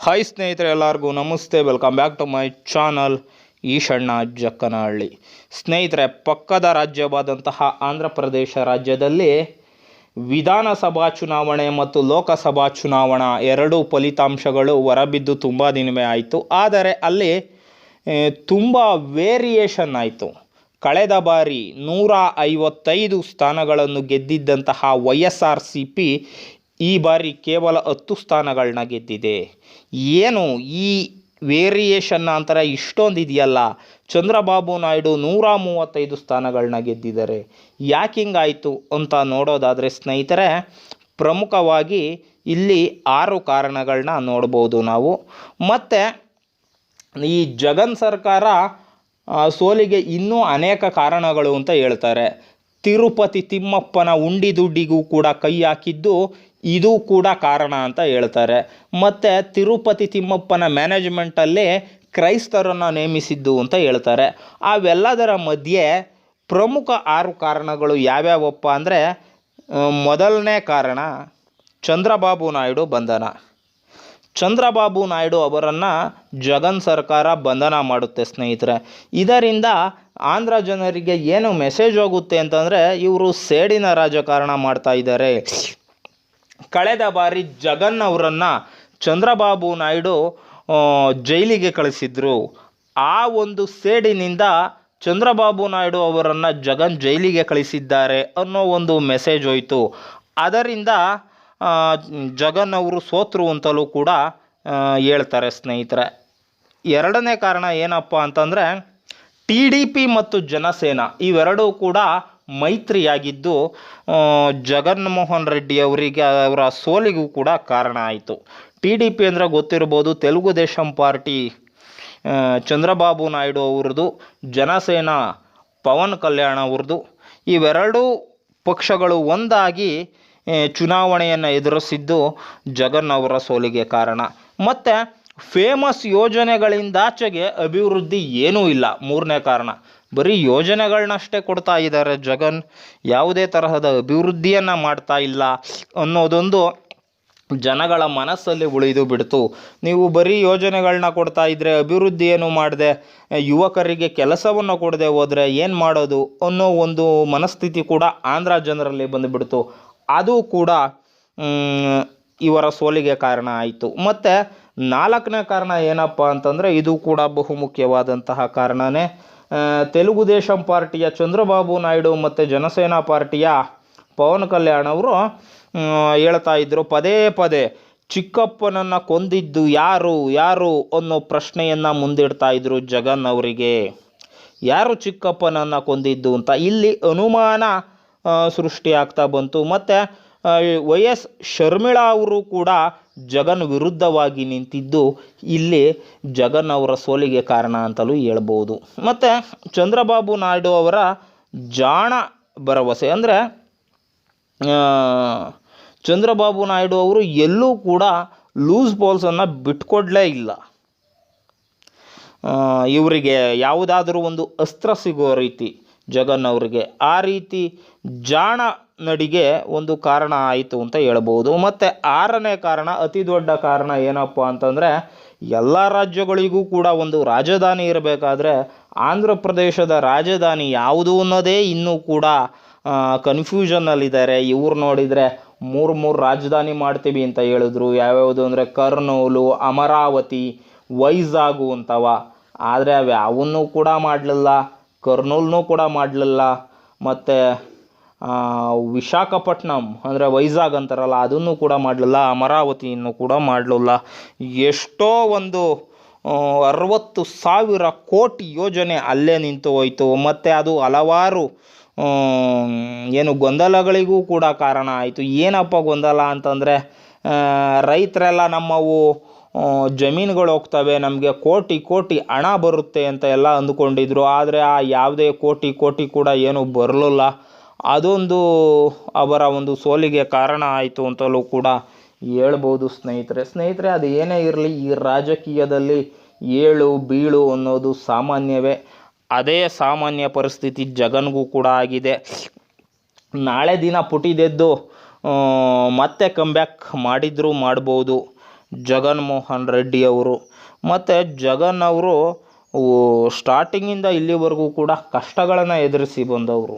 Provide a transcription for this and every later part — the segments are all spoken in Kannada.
ಹಾಯ್ ಸ್ನೇಹಿತರೆ ಎಲ್ಲರಿಗೂ, ನಮಸ್ತೆ. Welcome back to my channel Eshanna Jakkanahalli. ಸ್ನೇಹಿತರೆ, ಪಕ್ಕದ ರಾಜ್ಯವಾದಂತಹ ಆಂಧ್ರ ಪ್ರದೇಶ ರಾಜ್ಯದಲ್ಲಿ ವಿಧಾನಸಭಾ ಚುನಾವಣೆ ಮತ್ತು ಲೋಕಸಭಾ ಚುನಾವಣಾ ಎರಡೂ ಫಲಿತಾಂಶಗಳು ಹೊರಬಿದ್ದು ತುಂಬ ದಿನವೇ ಆಯಿತು. ಆದರೆ ಅಲ್ಲಿ ತುಂಬ ವೇರಿಯೇಷನ್ ಆಯಿತು. ಕಳೆದ ಬಾರಿ ನೂರ ಐವತ್ತೈದು ಸ್ಥಾನಗಳನ್ನು ಗೆದ್ದಿದ್ದಂತಹ Y S R C P ಈ ಬಾರಿ ಕೇವಲ ಹತ್ತು ಸ್ಥಾನಗಳನ್ನ ಗೆದ್ದಿದೆ. ಏನು ಈ ವೇರಿಯೇಷನ್ ನಂತರ ಇಷ್ಟೊಂದು ಇದೆಯಲ್ಲ? ಚಂದ್ರಬಾಬು ನಾಯ್ಡು ನೂರ ಮೂವತ್ತೈದು ಸ್ಥಾನಗಳನ್ನ ಗೆದ್ದಿದ್ದಾರೆ. ಯಾಕೆ ಹಿಂಗಾಯಿತು ಅಂತ ನೋಡೋದಾದರೆ ಸ್ನೇಹಿತರೆ, ಪ್ರಮುಖವಾಗಿ ಇಲ್ಲಿ ಆರು ಕಾರಣಗಳನ್ನ ನೋಡ್ಬೋದು ನಾವು. ಮತ್ತು ಈ ಜಗನ್ ಸರ್ಕಾರ ಸೋಲಿಗೆ ಇನ್ನೂ ಅನೇಕ ಕಾರಣಗಳು ಅಂತ ಹೇಳ್ತಾರೆ. ತಿರುಪತಿ ತಿಮ್ಮಪ್ಪನ ಉಂಡಿ ದುಡ್ಡಿಗೂ ಕೂಡ ಕೈ ಹಾಕಿದ್ದು ಇದು ಕೂಡ ಕಾರಣ ಅಂತ ಹೇಳ್ತಾರೆ. ಮತ್ತು ತಿರುಪತಿ ತಿಮ್ಮಪ್ಪನ ಮ್ಯಾನೇಜ್ಮೆಂಟಲ್ಲಿ ಕ್ರೈಸ್ತರನ್ನು ನೇಮಿಸಿದ್ದು ಅಂತ ಹೇಳ್ತಾರೆ. ಅವೆಲ್ಲದರ ಮಧ್ಯೆ ಪ್ರಮುಖ ಆರು ಕಾರಣಗಳು ಯಾವ್ಯಾವಪ್ಪ ಅಂದರೆ ಮೊದಲನೇ ಕಾರಣ ಚಂದ್ರಬಾಬು ನಾಯ್ಡು ಬಂಧನ. ಚಂದ್ರಬಾಬು ನಾಯ್ಡು ಅವರನ್ನು ಜಗನ್ ಸರ್ಕಾರ ಬಂಧನ ಮಾಡುತ್ತೆ ಸ್ನೇಹಿತರೆ. ಇದರಿಂದ ಆಂಧ್ರ ಜನರಿಗೆ ಏನು ಮೆಸೇಜ್ ಹೋಗುತ್ತೆ ಅಂತಂದರೆ, ಇವರು ಸೇಡಿನ ರಾಜಕಾರಣ ಮಾಡ್ತಾ ಇದ್ದಾರೆ. ಕಳೆದ ಬಾರಿ ಜಗನ್ ಅವರನ್ನು ಚಂದ್ರಬಾಬು ನಾಯ್ಡು ಜೈಲಿಗೆ ಕಳಿಸಿದ್ರು. ಆ ಒಂದು ಸೇಡಿನಿಂದ ಚಂದ್ರಬಾಬು ನಾಯ್ಡು ಅವರನ್ನು ಜಗನ್ ಜೈಲಿಗೆ ಕಳಿಸಿದ್ದಾರೆ ಅನ್ನೋ ಒಂದು ಮೆಸೇಜ್ ಹೋಯಿತು. ಅದರಿಂದ ಜಗನ್ ಅವರು ಸೋತರು ಅಂತಲೂ ಕೂಡ ಹೇಳ್ತಾರೆ ಸ್ನೇಹಿತರೆ. ಎರಡನೇ ಕಾರಣ ಏನಪ್ಪ ಅಂತಂದರೆ, ಟಿ ಡಿ ಪಿ ಮತ್ತು ಜನಸೇನಾ ಇವೆರಡೂ ಕೂಡ ಮೈತ್ರಿಯಾಗಿದ್ದು ಜಗನ್ಮೋಹನ್ ರೆಡ್ಡಿ ಅವರಿಗೆ ಅವರ ಸೋಲಿಗೂ ಕೂಡ ಕಾರಣ ಆಯಿತು. ಟಿ ಡಿ ಪಿ ಅಂದರೆ ಗೊತ್ತಿರ್ಬೋದು ತೆಲುಗು ದೇಶಂ ಪಾರ್ಟಿ ಚಂದ್ರಬಾಬು ನಾಯ್ಡು ಅವ್ರದ್ದು, ಜನಸೇನಾ, ಪವನ್ ಕಲ್ಯಾಣ ಅವ್ರದ್ದು. ಇವೆರಡೂ ಪಕ್ಷಗಳು ಒಂದಾಗಿ ಚುನಾವಣೆಯನ್ನು ಎದುರಿಸಿದ್ದು ಜಗನ್ ಅವರ ಸೋಲಿಗೆ ಕಾರಣ. ಮತ್ತು, ಫೇಮಸ್ ಯೋಜನೆಗಳಿಂದಾಚೆಗೆ ಅಭಿವೃದ್ಧಿ ಏನೂ ಇಲ್ಲ. ಮೂರನೇ ಕಾರಣ ಬರೀ ಯೋಜನೆಗಳನ್ನಷ್ಟೇ ಕೊಡ್ತಾ ಇದ್ದಾರೆ ಜಗನ್. ಯಾವುದೇ ತರಹದ ಅಭಿವೃದ್ಧಿಯನ್ನು ಮಾಡ್ತಾ ಇಲ್ಲ ಅನ್ನೋದೊಂದು ಜನಗಳ ಮನಸ್ಸಲ್ಲಿ ಉಳಿದು ಬಿಡ್ತು. ನೀವು ಬರೀ ಯೋಜನೆಗಳನ್ನ ಕೊಡ್ತಾ ಇದ್ದರೆ ಅಭಿವೃದ್ಧಿ ಏನು ಮಾಡದೆ? ಯುವಕರಿಗೆ ಕೆಲಸವನ್ನು ಕೊಡದೆ ಹೋದರೆ ಏನು ಮಾಡೋದು ಅನ್ನೋ ಒಂದು ಮನಸ್ಥಿತಿ ಕೂಡ ಆಂಧ್ರ ಜನರಲ್ಲಿ ಬಂದುಬಿಡ್ತು. ಅದು ಕೂಡ ಇವರ ಸೋಲಿಗೆ ಕಾರಣ ಆಯಿತು. ಮತ್ತು ನಾಲ್ಕನೇ ಕಾರಣ ಏನಪ್ಪ ಅಂತಂದರೆ ಇದು ಕೂಡ ಬಹುಮುಖ್ಯವಾದಂತಹ ಕಾರಣನೇ. ತೆಲುಗು ದೇಶಂ ಪಾರ್ಟಿಯ ಚಂದ್ರಬಾಬು ನಾಯ್ಡು ಮತ್ತು ಜನಸೇನಾ ಪಾರ್ಟಿಯ ಪವನ್ ಕಲ್ಯಾಣ್ ಅವರು ಹೇಳ್ತಾ ಇದ್ದರು ಪದೇ ಪದೇ ಚಿಕ್ಕಪ್ಪನನ್ನು ಕೊಂದಿದ್ದು ಯಾರು ಯಾರು ಅನ್ನೋ ಪ್ರಶ್ನೆಯನ್ನು ಮುಂದಿಡ್ತಾ ಇದ್ದರು ಜಗನ್ ಅವರಿಗೆ. ಯಾರು ಚಿಕ್ಕಪ್ಪನನ್ನು ಕೊಂದಿದ್ದು ಅಂತ ಇಲ್ಲಿ ಅನುಮಾನ ಸೃಷ್ಟಿಯಾಗ್ತಾ ಬಂತು. ಮತ್ತು ವೈ ಎಸ್ ಶರ್ಮಿಳಾ ಅವರು ಕೂಡ ಜಗನ್ ವಿರುದ್ಧವಾಗಿ ನಿಂತಿದ್ದು ಇಲ್ಲಿ ಜಗನ್ ಅವರ ಸೋಲಿಗೆ ಕಾರಣ ಅಂತಲೂ ಹೇಳ್ಬೋದು. ಮತ್ತು ಚಂದ್ರಬಾಬು ನಾಯ್ಡು ಅವರ ಜಾಣ ಭರವಸೆ ಅಂದರೆ ಚಂದ್ರಬಾಬು ನಾಯ್ಡು ಅವರು ಎಲ್ಲೂ ಕೂಡ ಲೂಸ್ ಬಾಲ್ಸನ್ನು ಬಿಟ್ಕೊಡ್ಲೇ ಇಲ್ಲ. ಇವರಿಗೆ ಯಾವುದಾದರೂ ಒಂದು ಅಸ್ತ್ರ ಸಿಗೋ ರೀತಿ ಜಗನ್ ಅವರಿಗೆ. ಆ ರೀತಿ ಜಾಣ ನಡಿಗೆ ಒಂದು ಕಾರಣ ಆಯಿತು ಅಂತ ಹೇಳ್ಬೋದು. ಮತ್ತು ಆರನೇ ಕಾರಣ, ಅತಿ ದೊಡ್ಡ ಕಾರಣ ಏನಪ್ಪ ಅಂತಂದರೆ, ಎಲ್ಲ ರಾಜ್ಯಗಳಿಗೂ ಕೂಡ ಒಂದು ರಾಜಧಾನಿ ಇರಬೇಕಾದ್ರೆ ಆಂಧ್ರ ಪ್ರದೇಶದ ರಾಜಧಾನಿ ಯಾವುದು ಅನ್ನೋದೇ ಇನ್ನೂ ಕೂಡ ಕನ್ಫ್ಯೂಷನಲ್ಲಿದ್ದಾರೆ ಇವ್ರು ನೋಡಿದರೆ ಮೂರು ಮೂರು ರಾಜಧಾನಿ ಮಾಡ್ತೀವಿ ಅಂತ ಹೇಳಿದ್ರು. ಯಾವ್ಯಾವುದು ಅಂದರೆ ಕರ್ನೂಲು, ಅಮರಾವತಿ, ವೈಜಾಗು ಅಂತವ. ಆದರೆ ಅವು ಯಾವನ್ನೂ ಕೂಡ ಮಾಡಲಿಲ್ಲ. ಕರ್ನೂಲ್ನೂ ಕೂಡ ಮಾಡಲಿಲ್ಲ. ಮತ್ತು ವಿಶಾಖಪಟ್ಟಣಂ ಅಂದರೆ ವೈಜಾಗ್ ಅಂತಾರಲ್ಲ, ಅದನ್ನು ಕೂಡ ಮಾಡಲಿಲ್ಲ. ಅಮರಾವತಿಯನ್ನು ಕೂಡ ಮಾಡಲಿಲ್ಲ. ಎಷ್ಟೋ ಒಂದು ಅರವತ್ತು ಸಾವಿರ ಕೋಟಿ ಯೋಜನೆ ಅಲ್ಲೇ ನಿಂತು ಹೋಯಿತು. ಮತ್ತು ಅದು ಹಲವಾರು ಏನು ಗೊಂದಲಗಳಿಗೂ ಕೂಡ ಕಾರಣ ಆಯಿತು. ಏನಪ್ಪ ಗೊಂದಲ ಅಂತಂದರೆ ರೈತರೆಲ್ಲ ನಮ್ಮವು ಜಮೀನುಗಳು ಹೋಗ್ತವೆ, ನಮಗೆ ಕೋಟಿ ಕೋಟಿ ಹಣ ಬರುತ್ತೆ ಅಂತ ಎಲ್ಲ ಅಂದುಕೊಂಡಿದ್ರು. ಆದರೆ ಆ ಯಾವುದೇ ಕೋಟಿ ಕೋಟಿ ಕೂಡ ಏನು ಬರಲಿಲ್ಲ. ಅದೊಂದು ಅವರ ಒಂದು ಸೋಲಿಗೆ ಕಾರಣ ಆಯಿತು ಅಂತಲೂ ಕೂಡ ಹೇಳ್ಬೋದು ಸ್ನೇಹಿತರೆ. ಸ್ನೇಹಿತರೆ, ಅದು ಏನೇ ಇರಲಿ, ಈ ರಾಜಕೀಯದಲ್ಲಿ ಏಳು ಬೀಳು ಅನ್ನೋದು ಸಾಮಾನ್ಯವೇ. ಅದೇ ಸಾಮಾನ್ಯ ಪರಿಸ್ಥಿತಿ ಜಗನ್ಗೂ ಕೂಡ ಆಗಿದೆ. ನಾಳೆ ದಿನ ಪುಟಿದೆದ್ದು ಮತ್ತೆ ಕಮ್ಬ್ಯಾಕ್ ಮಾಡಿದರೂ ಮಾಡ್ಬೋದು. ಜಗನ್ಮೋಹನ್ ರೆಡ್ಡಿ ಅವರು. ಮತ್ತು ಜಗನ್ ಅವರು ಸ್ಟಾರ್ಟಿಂಗಿಂದ ಇಲ್ಲಿವರೆಗೂ ಕೂಡ ಕಷ್ಟಗಳನ್ನು ಎದುರಿಸಿ ಬಂದವರು.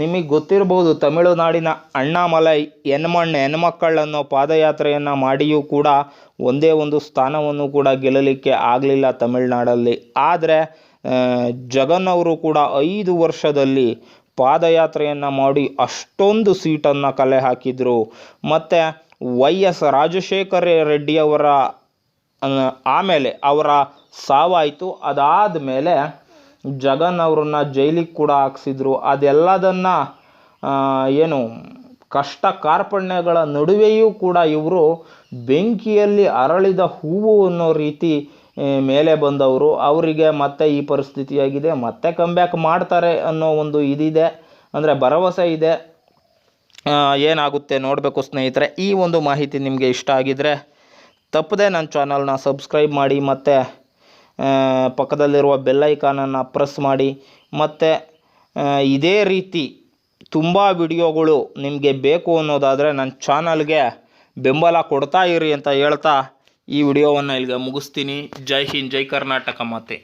ನಿಮಗೆ ಗೊತ್ತಿರ್ಬೋದು, ತಮಿಳುನಾಡಿನ ಅಣ್ಣಾಮಲೈ, ಹೆಣ್ಮಣ್ಣು, ಹೆಣ್ಮಕ್ಕಳು ಅನ್ನೋ ಪಾದಯಾತ್ರೆಯನ್ನು ಮಾಡಿಯೂ ಕೂಡ ಒಂದೇ ಒಂದು ಸ್ಥಾನವನ್ನು ಕೂಡ ಗೆಲ್ಲಲಿಕ್ಕೆ ಆಗಲಿಲ್ಲ ತಮಿಳುನಾಡಲ್ಲಿ. ಆದರೆ ಜಗನ್ ಅವರು ಕೂಡ ಐದು ವರ್ಷದಲ್ಲಿ ಪಾದಯಾತ್ರೆಯನ್ನು ಮಾಡಿ ಅಷ್ಟೊಂದು ಸೀಟನ್ನು ಕಲೆ ಹಾಕಿದರು. ಮತ್ತು ವೈ ಎಸ್ ರಾಜಶೇಖರ ರೆಡ್ಡಿಯವರ ಆಮೇಲೆ ಅವರ ಸಾವಾಯಿತು. ಅದಾದ ಮೇಲೆ ಜಗನ್ ಅವ್ರನ್ನ ಜೈಲಿಗೆ ಕೂಡ ಹಾಕ್ಸಿದ್ರು. ಅದೆಲ್ಲದನ್ನು ಏನು, ಕಷ್ಟ ಕಾರ್ಪಣ್ಯಗಳ ನಡುವೆಯೂ ಕೂಡ ಇವರು ಬೆಂಕಿಯಲ್ಲಿ ಅರಳಿದ ಹೂವು ಅನ್ನೋ ರೀತಿ ಮೇಲೆ ಬಂದವರು. ಅವರಿಗೆ ಮತ್ತೆ ಈ ಪರಿಸ್ಥಿತಿಯಾಗಿದೆ. ಮತ್ತೆ ಕಮ್ಬ್ಯಾಕ್ ಮಾಡ್ತಾರೆ ಅನ್ನೋ ಒಂದು ಇದಿದೆ. ಅಂದರೆ ಭರವಸೆ ಇದೆ. ಏನಾಗುತ್ತೆ ನೋಡಬೇಕು ಸ್ನೇಹಿತರೆ. ಈ ಒಂದು ಮಾಹಿತಿ ನಿಮಗೆ ಇಷ್ಟ ಆಗಿದ್ದರೆ ತಪ್ಪದೆ ನನ್ನ ಚಾನಲ್ನ ಸಬ್ಸ್ಕ್ರೈಬ್ ಮಾಡಿ ಮತ್ತು ಪಕ್ಕದಲ್ಲಿರುವ ಬೆಲ್ಲೈಕಾನನ್ನು ಪ್ರೆಸ್ ಮಾಡಿ. ಮತ್ತು ಇದೇ ರೀತಿ ತುಂಬ ವಿಡಿಯೋಗಳು ನಿಮಗೆ ಬೇಕು ಅನ್ನೋದಾದರೆ ನನ್ನ ಚಾನಲ್ಗೆ ಬೆಂಬಲ ಕೊಡ್ತಾ ಇರಿ ಅಂತ ಹೇಳ್ತಾ ಈ ವಿಡಿಯೋವನ್ನು ಇಲ್ಲಿಗೆ ಮುಗಿಸ್ತೀನಿ. ಜೈ ಹಿಂದ್, ಜೈ ಕರ್ನಾಟಕ ಮಾತೆ.